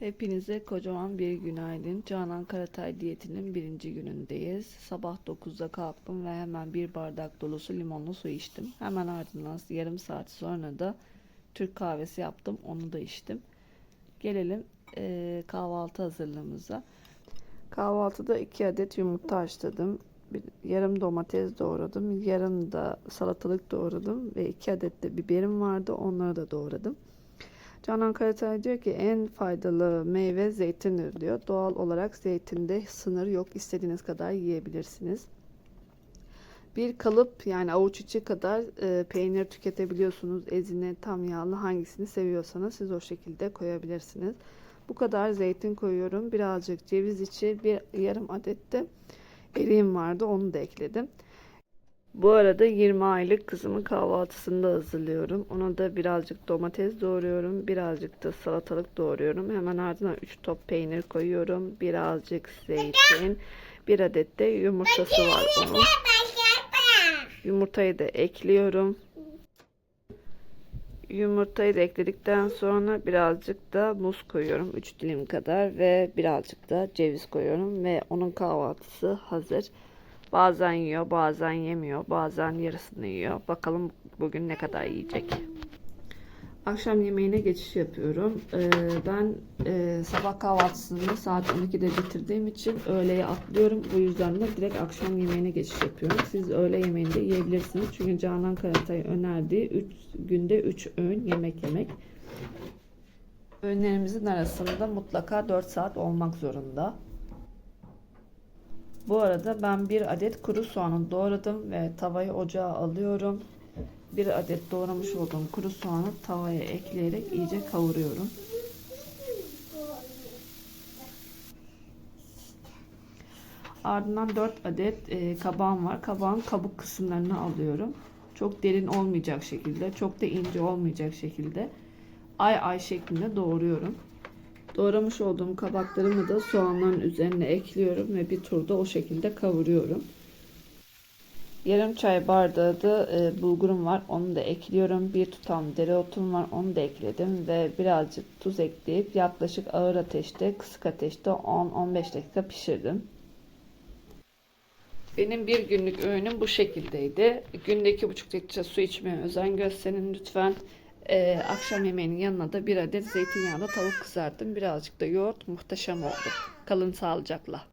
Hepinize kocaman bir günaydın. Canan Karatay diyetinin birinci günündeyiz. Sabah 9'da kalktım ve hemen bir bardak dolusu limonlu su içtim. Hemen ardından yarım saat sonra da Türk kahvesi yaptım. Onu da içtim. Gelelim eee, kahvaltı hazırlığımıza. Kahvaltıda 2 adet yumurta haşladım. Bir, yarım domates doğradım. Yarım da salatalık doğradım. Ve 2 adet de biberim vardı. Onları da doğradım. Canan Karatay diyor ki en faydalı meyve zeytindir diyor. Doğal olarak zeytinde sınır yok. İstediğiniz kadar yiyebilirsiniz. Bir kalıp yani avuç içi kadar e, peynir tüketebiliyorsunuz. Ezine, tam yağlı hangisini seviyorsanız siz o şekilde koyabilirsiniz. Bu kadar zeytin koyuyorum. Birazcık ceviz içi, bir yarım adet de eriğim vardı. Onu da ekledim. Bu arada 20 aylık kızımın kahvaltısını da hazırlıyorum. Ona da birazcık domates doğruyorum. Birazcık da salatalık doğruyorum. Hemen ardından 3 top peynir koyuyorum. Birazcık zeytin. Bir adet de yumurtası var onun. Yumurtayı da ekliyorum. Yumurtayı da ekledikten sonra birazcık da muz koyuyorum. 3 dilim kadar ve birazcık da ceviz koyuyorum ve onun kahvaltısı hazır. Bazen yiyor, bazen yemiyor, bazen yarısını yiyor. Bakalım bugün ne kadar yiyecek. Akşam yemeğine geçiş yapıyorum. Ee, ben e, sabah kahvaltısını saat 12'de bitirdiğim için öğleye atlıyorum. Bu yüzden de direkt akşam yemeğine geçiş yapıyorum. Siz öğle yemeğinde yiyebilirsiniz. Çünkü Canan Karatay önerdiği 3 günde 3 öğün yemek yemek. Öğünlerimizin arasında mutlaka 4 saat olmak zorunda. Bu arada ben bir adet kuru soğanı doğradım ve tavayı ocağa alıyorum. Bir adet doğramış olduğum kuru soğanı tavaya ekleyerek iyice kavuruyorum. Ardından 4 adet e, kabağım var. Kabağın kabuk kısımlarını alıyorum. Çok derin olmayacak şekilde, çok da ince olmayacak şekilde ay ay şeklinde doğruyorum. Doğramış olduğum kabaklarımı da soğanların üzerine ekliyorum ve bir turda o şekilde kavuruyorum. Yarım çay bardağı da e, bulgurum var. Onu da ekliyorum. Bir tutam dereotum var. Onu da ekledim ve birazcık tuz ekleyip yaklaşık ağır ateşte, kısık ateşte 10-15 dakika pişirdim. Benim bir günlük öğünüm bu şekildeydi. Günde 2,5 litre su içmeye özen gösterin lütfen. Ee, akşam yemeğinin yanına da bir adet zeytinyağlı tavuk kızarttım. Birazcık da yoğurt muhteşem oldu. Kalın sağlıcakla.